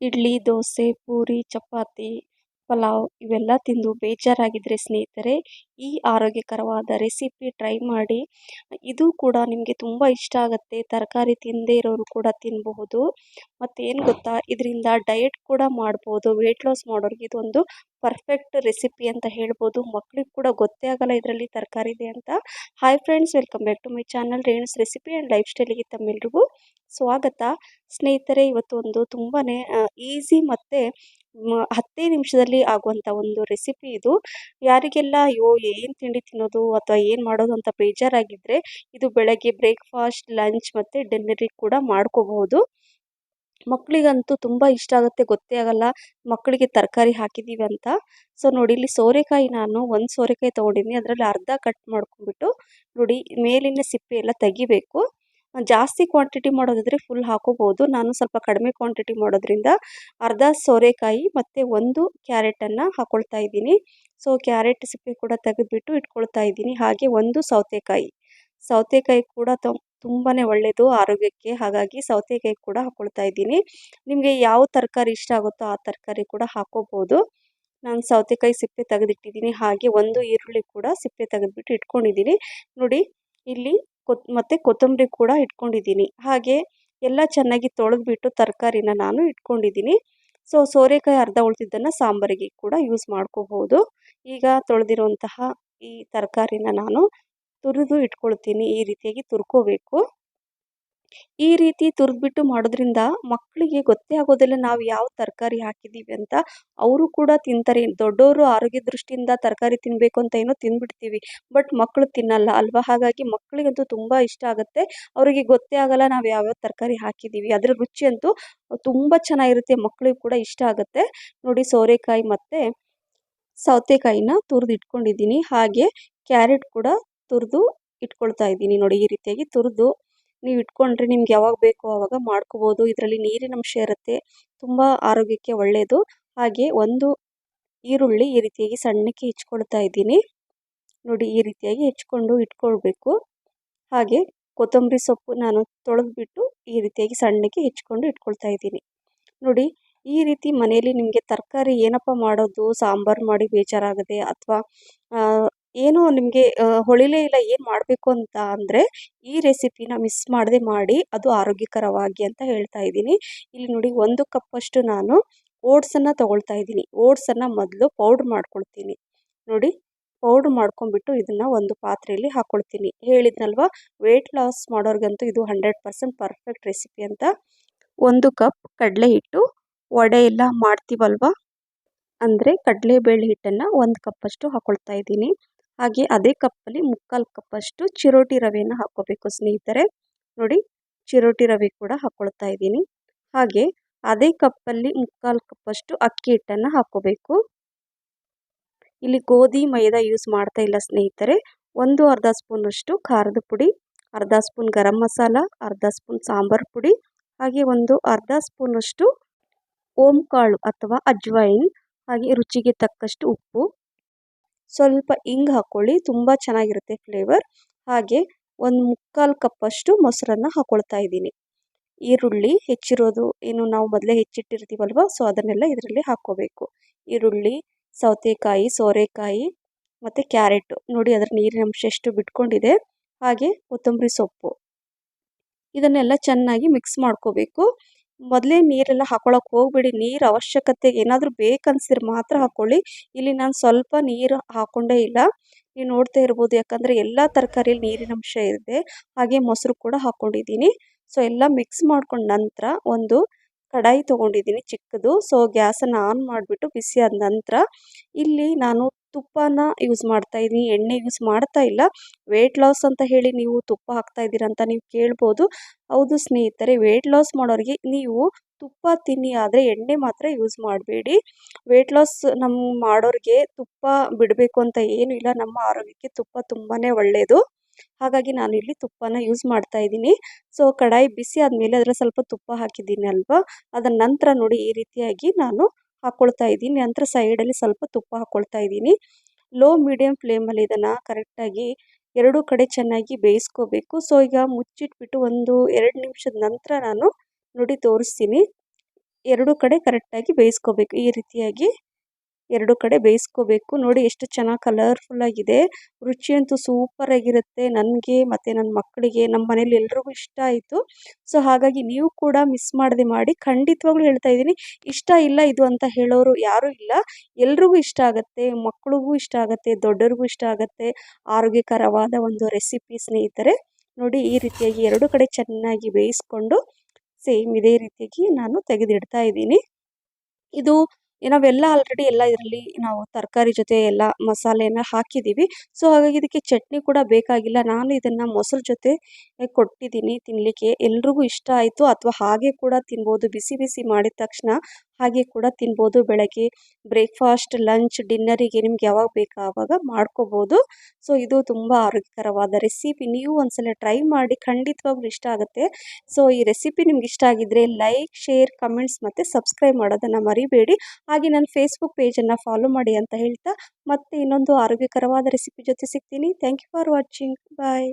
इडली दोसे पूरी चपाती ಪಲಾವ್ ಇವೆಲ್ಲ ತಿಂದು ಬೇಜಾರಾಗಿದ್ದರೆ ಸ್ನೇಹಿತರೆ, ಈ ಆರೋಗ್ಯಕರವಾದ ರೆಸಿಪಿ ಟ್ರೈ ಮಾಡಿ. ಇದು ಕೂಡ ನಿಮಗೆ ತುಂಬ ಇಷ್ಟ ಆಗುತ್ತೆ. ತರಕಾರಿ ತಿಂದೇ ಇರೋರು ಕೂಡ ತಿನ್ನಬಹುದು ಏನು ಗೊತ್ತಾ? ಇದರಿಂದ ಡಯಟ್ ಕೂಡ ಮಾಡ್ಬೋದು. ವೆಯ್ಟ್ ಲಾಸ್ ಮಾಡೋರಿಗೆ ಇದೊಂದು ಪರ್ಫೆಕ್ಟ್ ರೆಸಿಪಿ ಅಂತ ಹೇಳ್ಬೋದು. ಮಕ್ಳಿಗೆ ಕೂಡ ಗೊತ್ತೇ ಆಗಲ್ಲ ಇದರಲ್ಲಿ ತರಕಾರಿ ಇದೆ ಅಂತ. Hi friends welcome back to my channel Renu's recipe and life ಸ್ಟೈಲಿಗೆ ತಮ್ಮೆಲ್ರಿಗೂ ಸ್ವಾಗತ. ಸ್ನೇಹಿತರೆ ಇವತ್ತು ಒಂದು ತುಂಬಾ ಈಸಿ ಮತ್ತು ಹತ್ತೇ ನಿಮಿಷದಲ್ಲಿ ಆಗುವಂಥ ಒಂದು ರೆಸಿಪಿ ಇದು. ಯಾರಿಗೆಲ್ಲ, ಅಯ್ಯೋ, ಏನು ತಿಂಡಿ ತಿನ್ನೋದು ಅಥವಾ ಏನು ಮಾಡೋದು ಅಂತ ಬೇಜಾರಾಗಿದ್ದರೆ ಇದು ಬೆಳಗ್ಗೆ ಬ್ರೇಕ್ಫಾಸ್ಟ್ ಲಂಚ್ ಮತ್ತು ಡಿನ್ನರಿಗೆ ಕೂಡ ಮಾಡ್ಕೋಬಹುದು. ಮಕ್ಕಳಿಗಂತೂ ತುಂಬ ಇಷ್ಟ ಆಗುತ್ತೆ, ಗೊತ್ತೇ ಆಗಲ್ಲ ಮಕ್ಕಳಿಗೆ ತರಕಾರಿ ಹಾಕಿದ್ದೀವಿ ಅಂತ. ಸೊ, ನೋಡಿ, ಇಲ್ಲಿ ಸೋರೆಕಾಯಿ ನಾನು ಒಂದು ಸೋರೆಕಾಯಿ ತೊಗೊಂಡಿದ್ದೀನಿ ಅದರಲ್ಲಿ ಅರ್ಧ ಕಟ್ ಮಾಡ್ಕೊಂಡ್ಬಿಟ್ಟು, ನೋಡಿ, ಮೇಲಿನ ಸಿಪ್ಪೆ ಎಲ್ಲ ತೆಗಿಬೇಕು. ಜಾಸ್ತಿ ಕ್ವಾಂಟಿಟಿ ಮಾಡೋದಾದರೆ ಫುಲ್ ಹಾಕೋಬೋದು. ನಾನು ಸ್ವಲ್ಪ ಕಡಿಮೆ ಕ್ವಾಂಟಿಟಿ ಮಾಡೋದ್ರಿಂದ ಅರ್ಧ ಸೋರೆಕಾಯಿ ಮತ್ತು ಒಂದು ಕ್ಯಾರೆಟನ್ನು ಹಾಕ್ಕೊಳ್ತಾ ಇದ್ದೀನಿ. ಸೊ ಕ್ಯಾರೆಟ್ ಸಿಪ್ಪೆ ಕೂಡ ತೆಗೆದುಬಿಟ್ಟು ಇಟ್ಕೊಳ್ತಾ ಇದ್ದೀನಿ. ಹಾಗೆ ಒಂದು ಸೌತೆಕಾಯಿ. ಸೌತೆಕಾಯಿ ಕೂಡ ತುಂಬಾ ಒಳ್ಳೆಯದು ಆರೋಗ್ಯಕ್ಕೆ. ಹಾಗಾಗಿ ಸೌತೆಕಾಯಿ ಕೂಡ ಹಾಕ್ಕೊಳ್ತಾ ಇದ್ದೀನಿ. ನಿಮಗೆ ಯಾವ ತರಕಾರಿ ಇಷ್ಟ ಆಗುತ್ತೋ ಆ ತರಕಾರಿ ಕೂಡ ಹಾಕೋಬೋದು. ನಾನು ಸೌತೆಕಾಯಿ ಸಿಪ್ಪೆ ತೆಗೆದಿಟ್ಟಿದ್ದೀನಿ. ಹಾಗೆ ಒಂದು ಈರುಳ್ಳಿ ಕೂಡ ಸಿಪ್ಪೆ ತೆಗೆದುಬಿಟ್ಟು ಇಟ್ಕೊಂಡಿದ್ದೀನಿ. ನೋಡಿ, ಇಲ್ಲಿ ಕೊತ್, ಮತ್ತು ಕೊತ್ತಂಬರಿ ಕೂಡ ಇಟ್ಕೊಂಡಿದ್ದೀನಿ. ಹಾಗೆ ಎಲ್ಲ ಚೆನ್ನಾಗಿ ತೊಳೆದ್ಬಿಟ್ಟು ತರಕಾರಿನ ನಾನು ಇಟ್ಕೊಂಡಿದ್ದೀನಿ. ಸೊ, ಸೋರೆಕಾಯಿ ಅರ್ಧ ಉಳಿದಿದ್ದನ್ನು ಸಾಂಬಾರಿಗೆ ಕೂಡ ಯೂಸ್ ಮಾಡ್ಕೋಬೋದು ಈಗ ತೊಳೆದಿರುವಂತಹ ಈ ತರಕಾರಿನ ನಾನು ತುರಿದು ಇಟ್ಕೊಳ್ತೀನಿ. ಈ ರೀತಿಯಾಗಿ ತುರ್ಕೋಬೇಕು. ಈ ರೀತಿ ತುರಿದ್ಬಿಟ್ಟು ಮಾಡೋದ್ರಿಂದ ಮಕ್ಕಳಿಗೆ ಗೊತ್ತೇ ಆಗೋದಿಲ್ಲ ನಾವು ಯಾವ ತರಕಾರಿ ಹಾಕಿದ್ದೀವಿ ಅಂತ. ಅವರು ಕೂಡ ತಿಂತಾರೆ. ದೊಡ್ಡವರು ಆರೋಗ್ಯ ದೃಷ್ಟಿಯಿಂದ ತರಕಾರಿ ತಿನ್ನಬೇಕು ಅಂತ ಏನೋ ತಿಂದ್ಬಿಡ್ತೀವಿ ಬಟ್ ಮಕ್ಕಳು ತಿನ್ನಲ್ಲ ಅಲ್ವಾ? ಹಾಗಾಗಿ ಮಕ್ಕಳಿಗಂತೂ ತುಂಬ ಇಷ್ಟ ಆಗುತ್ತೆ. ಅವರಿಗೆ ಗೊತ್ತೇ ಆಗಲ್ಲ ನಾವು ಯಾವ್ಯಾವ ತರಕಾರಿ ಹಾಕಿದ್ದೀವಿ ಅದರ ರುಚಿ ಅಂತೂ ತುಂಬ ಚೆನ್ನಾಗಿರುತ್ತೆ. ಮಕ್ಕಳಿಗೆ ಕೂಡ ಇಷ್ಟ ಆಗುತ್ತೆ. ನೋಡಿ ಸೋರೆಕಾಯಿ ಮತ್ತು ಸೌತೆಕಾಯಿನ ತುರಿದು ಇಟ್ಕೊಂಡಿದ್ದೀನಿ. ಹಾಗೆ ಕ್ಯಾರೆಟ್ ಕೂಡ ತುರಿದು ಇಟ್ಕೊಳ್ತಾ ಇದ್ದೀನಿ. ನೋಡಿ ಈ ರೀತಿಯಾಗಿ ತುರಿದು ನೀವು ಇಟ್ಕೊಂಡ್ರೆ ನಿಮ್ಗೆ ಯಾವಾಗ ಬೇಕೋ ಆವಾಗ ಮಾಡ್ಕೋಬೋದು. ಇದರಲ್ಲಿ ನೀರಿನ ಅಂಶ ಇರುತ್ತೆ. ತುಂಬ ಆರೋಗ್ಯಕ್ಕೆ ಒಳ್ಳೆಯದು ಹಾಗೆ ಒಂದು ಈರುಳ್ಳಿ ಈ ರೀತಿಯಾಗಿ ಸಣ್ಣಕ್ಕೆ ಹೆಚ್ಕೊಳ್ತಾ ಇದ್ದೀನಿ. ನೋಡಿ ಈ ರೀತಿಯಾಗಿ ಹೆಚ್ಕೊಂಡು ಇಟ್ಕೊಳ್ಬೇಕು. ಹಾಗೆ ಕೊತ್ತಂಬರಿ ಸೊಪ್ಪು ನಾನು ತೊಳೆದ್ಬಿಟ್ಟು ಈ ರೀತಿಯಾಗಿ ಸಣ್ಣಕ್ಕೆ ಹೆಚ್ಕೊಂಡು ಇಟ್ಕೊಳ್ತಾ ಇದ್ದೀನಿ. ನೋಡಿ ಈ ರೀತಿ ಮನೆಯಲ್ಲಿ ನಿಮಗೆ ತರಕಾರಿ ಏನಪ್ಪ ಮಾಡೋದು? ಸಾಂಬಾರು ಮಾಡಿ ಬೇಜಾರಾಗದೆ ಅಥವಾ ಏನೋ ನಿಮಗೆ ಹೊಳಿಲೇ ಇಲ್ಲ ಏನು ಮಾಡಬೇಕು ಅಂತ ಅಂದರೆ, ಈ ರೆಸಿಪಿನ ಮಿಸ್ ಮಾಡದೆ ಮಾಡಿ, ಅದು ಆರೋಗ್ಯಕರವಾಗಿ ಅಂತ ಹೇಳ್ತಾ ಇದ್ದೀನಿ. ಇಲ್ಲಿ ನೋಡಿ ಒಂದು ಕಪ್ಪಷ್ಟು ನಾನು ಓಟ್ಸನ್ನು ತೊಗೊಳ್ತಾ ಇದ್ದೀನಿ. ಓಟ್ಸನ್ನು ಮೊದಲು ಪೌಡ್ರ್ ಮಾಡ್ಕೊಳ್ತೀನಿ. ನೋಡಿ, ಪೌಡ್ರ್ ಮಾಡ್ಕೊಂಬಿಟ್ಟು ಇದನ್ನು ಒಂದು ಪಾತ್ರೆಯಲ್ಲಿ ಹಾಕ್ಕೊಳ್ತೀನಿ ಹೇಳಿದ್ನಲ್ವ ವೆಯ್ಟ್ ಲಾಸ್ ಮಾಡೋರಿಗಂತೂ ಇದು ಹಂಡ್ರೆಡ್ ಪರ್ಸೆಂಟ್ ಪರ್ಫೆಕ್ಟ್ ರೆಸಿಪಿ ಅಂತ. ಒಂದು ಕಪ್ ಕಡಲೆ ಹಿಟ್ಟು, ವಡೆ ಎಲ್ಲ ಮಾಡ್ತೀವಲ್ವ? ಅಂದರೆ ಕಡಲೆಬೇಳೆ ಹಿಟ್ಟನ್ನು ಒಂದು ಕಪ್ಪಷ್ಟು ಹಾಕ್ಕೊಳ್ತಾ ಇದ್ದೀನಿ. ಹಾಗೆ ಅದೇ ಕಪ್ಪಲ್ಲಿ ಮುಕ್ಕಾಲು ಕಪ್ಪಷ್ಟು ಚಿರೋಟಿ ರವೆಯನ್ನು ಹಾಕ್ಕೋಬೇಕು ಸ್ನೇಹಿತರೆ. ನೋಡಿ, ಚಿರೋಟಿ ರವೆ ಕೂಡ ಹಾಕ್ಕೊಳ್ತಾ ಇದ್ದೀನಿ. ಹಾಗೆ ಅದೇ ಕಪ್ಪಲ್ಲಿ ಮುಕ್ಕಾಲು ಕಪ್ಪಷ್ಟು ಅಕ್ಕಿ ಹಿಟ್ಟನ್ನು ಹಾಕ್ಕೋಬೇಕು. ಇಲ್ಲಿ ಗೋಧಿ, ಮೈದಾ ಯೂಸ್ ಮಾಡ್ತಾ ಇಲ್ಲ ಸ್ನೇಹಿತರೆ. ಒಂದು ಅರ್ಧ ಸ್ಪೂನಷ್ಟು ಖಾರದ ಪುಡಿ, ಅರ್ಧ ಸ್ಪೂನ್ ಗರಂ ಮಸಾಲ, ಅರ್ಧ ಸ್ಪೂನ್ ಸಾಂಬಾರು ಪುಡಿ, ಹಾಗೆ ಒಂದು ಅರ್ಧ ಸ್ಪೂನಷ್ಟು ಓಂಕಾಳು ಅಥವಾ ಅಜ್ವೈನ್ ಹಾಗೆ ರುಚಿಗೆ ತಕ್ಕಷ್ಟು ಉಪ್ಪು. ಸ್ವಲ್ಪ ಇಂಗ್ ಹಾಕ್ಕೊಳ್ಳಿ ತುಂಬ ಚೆನ್ನಾಗಿರುತ್ತೆ ಫ್ಲೇವರ್ ಹಾಗೆ ಒಂದು ಮುಕ್ಕಾಲು ಕಪ್ಪಷ್ಟು ಮೊಸರನ್ನು ಹಾಕ್ಕೊಳ್ತಾ ಇದ್ದೀನಿ. ಈರುಳ್ಳಿ ಹೆಚ್ಚಿರೋದು ಏನು ನಾವು ಮೊದಲೇ ಹೆಚ್ಚಿಟ್ಟಿರ್ತೀವಲ್ವ ಸೊ ಅದನ್ನೆಲ್ಲ ಇದರಲ್ಲಿ ಹಾಕ್ಕೋಬೇಕು. ಈರುಳ್ಳಿ, ಸೌತೆಕಾಯಿ, ಸೋರೆಕಾಯಿ ಮತ್ತು ಕ್ಯಾರೆಟು. ನೋಡಿ ಅದರ ನೀರಿನ ಅಂಶ ಎಷ್ಟು ಬಿಟ್ಕೊಂಡಿದೆ. ಹಾಗೆ ಕೊತ್ತಂಬರಿ ಸೊಪ್ಪು. ಇದನ್ನೆಲ್ಲ ಚೆನ್ನಾಗಿ ಮಿಕ್ಸ್ ಮಾಡ್ಕೋಬೇಕು. ಮೊದಲೇ ನೀರೆಲ್ಲ ಹಾಕೊಳಕ್ಕೆ ಹೋಗ್ಬೇಡಿ. ನೀರು ಅವಶ್ಯಕತೆ, ಏನಾದರೂ ಬೇಕನ್ಸಿದ್ರೆ ಮಾತ್ರ ಹಾಕ್ಕೊಳ್ಳಿ ಇಲ್ಲಿ ನಾನು ಸ್ವಲ್ಪ ನೀರು ಹಾಕ್ಕೊಂಡೇ ಇಲ್ಲ. ನೀವು ನೋಡ್ತಾ ಇರ್ಬೋದು. ಯಾಕಂದರೆ ಎಲ್ಲ ತರಕಾರಿಯಲ್ಲಿ ನೀರಿನ ಅಂಶ ಇದೆ. ಹಾಗೆ ಮೊಸರು ಕೂಡ ಹಾಕ್ಕೊಂಡಿದ್ದೀನಿ ಸೊ ಎಲ್ಲ ಮಿಕ್ಸ್ ಮಾಡ್ಕೊಂಡ ನಂತರ ಒಂದು ಕಡಾಯಿ ತೊಗೊಂಡಿದ್ದೀನಿ ಚಿಕ್ಕದು. ಸೊ ಗ್ಯಾಸನ್ನು ಆನ್ ಮಾಡಿಬಿಟ್ಟು ಬಿಸಿ ಆದ ನಂತರ ಇಲ್ಲಿ ನಾನು ತುಪ್ಪನ ಯೂಸ್ ಮಾಡ್ತಾ ಇದ್ದೀನಿ ಎಣ್ಣೆ ಯೂಸ್ ಮಾಡ್ತಾ ಇಲ್ಲ. ವೆಯ್ಟ್ ಲಾಸ್ ಅಂತ ಹೇಳಿ ನೀವು ತುಪ್ಪ ಹಾಕ್ತಾ ಇದ್ದೀರಾ ಅಂತ ನೀವು ಕೇಳ್ಬೋದು. ಹೌದು ಸ್ನೇಹಿತರೆ ವೆಯ್ಟ್ ಲಾಸ್ ಮಾಡೋರಿಗೆ ನೀವು ತುಪ್ಪ ತಿನ್ನಿ ಆದರೆ ಎಣ್ಣೆ ಮಾತ್ರ ಯೂಸ್ ಮಾಡಬೇಡಿ. ವೆಯ್ಟ್ ಲಾಸ್ ನಮ್ಮ ಮಾಡೋರಿಗೆ ತುಪ್ಪ ಬಿಡಬೇಕು ಅಂತ ಏನೂ ಇಲ್ಲ. ನಮ್ಮ ಆರೋಗ್ಯಕ್ಕೆ ತುಪ್ಪ ತುಂಬಾ ಒಳ್ಳೆಯದು ಹಾಗಾಗಿ ನಾನು ಇಲ್ಲಿ ತುಪ್ಪನ ಯೂಸ್ ಮಾಡ್ತಾ ಇದ್ದೀನಿ ಸೊ ಕಡಾಯಿ ಬಿಸಿ ಆದಮೇಲೆ ಅದರ ಸ್ವಲ್ಪ ತುಪ್ಪ ಹಾಕಿದ್ದೀನಿ ಅಲ್ವಾ? ಅದರ ನಂತರ ನೋಡಿ ಈ ರೀತಿಯಾಗಿ ನಾನು ಹಾಕ್ಕೊಳ್ತಾ ಇದ್ದೀನಿ. ನಂತರ ಸೈಡಲ್ಲಿ ಸ್ವಲ್ಪ ತುಪ್ಪ ಹಾಕ್ಕೊಳ್ತಾ ಇದ್ದೀನಿ. ಲೋ ಮೀಡಿಯಮ್ ಫ್ಲೇಮಲ್ಲಿ ಇದನ್ನು ಕರೆಕ್ಟಾಗಿ ಎರಡೂ ಕಡೆ ಚೆನ್ನಾಗಿ ಬೇಯಿಸ್ಕೋಬೇಕು. ಸೊ ಈಗ ಮುಚ್ಚಿಟ್ಬಿಟ್ಟು ಒಂದು ಎರಡು ನಿಮಿಷದ ನಂತರ ನಾನು ನೋಡಿ ತೋರಿಸ್ತೀನಿ. ಎರಡು ಕಡೆ ಕರೆಕ್ಟಾಗಿ ಬೇಯಿಸ್ಕೋಬೇಕು ಈ ರೀತಿಯಾಗಿ. ಎರಡು ಕಡೆ ಬೇಯಿಸ್ಕೋಬೇಕು. ನೋಡಿ ಎಷ್ಟು ಚೆನ್ನಾಗಿ ಕಲರ್ಫುಲ್ ಆಗಿದೆ. ರುಚಿ ಅಂತೂ ಸೂಪರ್ ಆಗಿರುತ್ತೆ. ನನಗೆ ಮತ್ತು ನನ್ನ ಮಕ್ಕಳಿಗೆ ನಮ್ಮ ಮನೇಲಿ ಎಲ್ರಿಗೂ ಇಷ್ಟ ಆಯಿತು. ಸೊ ಹಾಗಾಗಿ ನೀವು ಕೂಡ ಮಿಸ್ ಮಾಡದೆ ಮಾಡಿ ಖಂಡಿತವಾಗ್ಲೂ ಹೇಳ್ತಾ ಇದ್ದೀನಿ. ಇಷ್ಟ ಇಲ್ಲ ಇದು ಅಂತ ಹೇಳೋರು ಯಾರೂ ಇಲ್ಲ. ಎಲ್ರಿಗೂ ಇಷ್ಟ ಆಗುತ್ತೆ ಮಕ್ಕಳಿಗೂ ಇಷ್ಟ ಆಗುತ್ತೆ ದೊಡ್ಡರಿಗೂ ಇಷ್ಟ ಆಗುತ್ತೆ, ಆರೋಗ್ಯಕರವಾದ ಒಂದು ರೆಸಿಪಿ ಸ್ನೇಹಿತರೆ. ನೋಡಿ ಈ ರೀತಿಯಾಗಿ ಎರಡು ಕಡೆ ಚೆನ್ನಾಗಿ ಬೇಯಿಸ್ಕೊಂಡು, ಸೇಮ್ ಇದೇ ರೀತಿಯಾಗಿ ನಾನು ತೆಗೆದಿಡ್ತಾ ಇದ್ದೀನಿ. ಇದು ನಾವೆಲ್ಲ ಆಲ್ರೆಡಿ ಎಲ್ಲ ಇದರಲ್ಲಿ ನಾವು ತರಕಾರಿ ಜೊತೆ ಎಲ್ಲ ಮಸಾಲೆನ ಹಾಕಿದ್ದೀವಿ ಸೊ ಹಾಗಾಗಿ ಇದಕ್ಕೆ ಚಟ್ನಿ ಕೂಡ ಬೇಕಾಗಿಲ್ಲ. ನಾನು ಇದನ್ನು ಮೊಸರು ಜೊತೆ ಕೊಟ್ಟಿದ್ದೀನಿ ತಿನ್ನಲಿಕ್ಕೆ ಎಲ್ರಿಗೂ ಇಷ್ಟ ಆಯಿತು. ಅಥವಾ ಹಾಗೆ ಕೂಡ ತಿನ್ಬೋದು. ಬಿಸಿ ಬಿಸಿ ಮಾಡಿದ ತಕ್ಷಣ ಹಾಗೆ ಕೂಡ ತಿನ್ಬೋದು. ಬೆಳಗ್ಗೆ ಬ್ರೇಕ್ಫಾಸ್ಟ್ ಲಂಚ್ ಡಿನ್ನರಿಗೆ ನಿಮ್ಗೆ ಯಾವಾಗ ಬೇಕೋ ಆವಾಗ ಮಾಡ್ಕೋಬೋದು. ಸೊ ಇದು ತುಂಬ ಆರೋಗ್ಯಕರವಾದ ರೆಸಿಪಿ ನೀವು ಒಂದ್ಸಲ ಟ್ರೈ ಮಾಡಿ ಖಂಡಿತವಾಗ್ಲೂ ಇಷ್ಟ ಆಗುತ್ತೆ. ಸೊ ಈ ರೆಸಿಪಿ ನಿಮ್ಗೆ ಇಷ್ಟ ಆಗಿದ್ದರೆ ಲೈಕ್ ಶೇರ್ ಕಮೆಂಟ್ಸ್ ಮತ್ತು ಸಬ್ಸ್ಕ್ರೈಬ್ ಮಾಡೋದನ್ನು ಮರಿಬೇಡಿ. ಹಾಗೆ ನನ್ನ ಫೇಸ್ಬುಕ್ ಪೇಜನ್ನು ಫಾಲೋ ಮಾಡಿ ಅಂತ ಹೇಳ್ತಾ ಮತ್ತೆ ಇನ್ನೊಂದು ಆರೋಗ್ಯಕರವಾದ ರೆಸಿಪಿ ಜೊತೆ ಸಿಗ್ತೀನಿ. Thank you for watching bye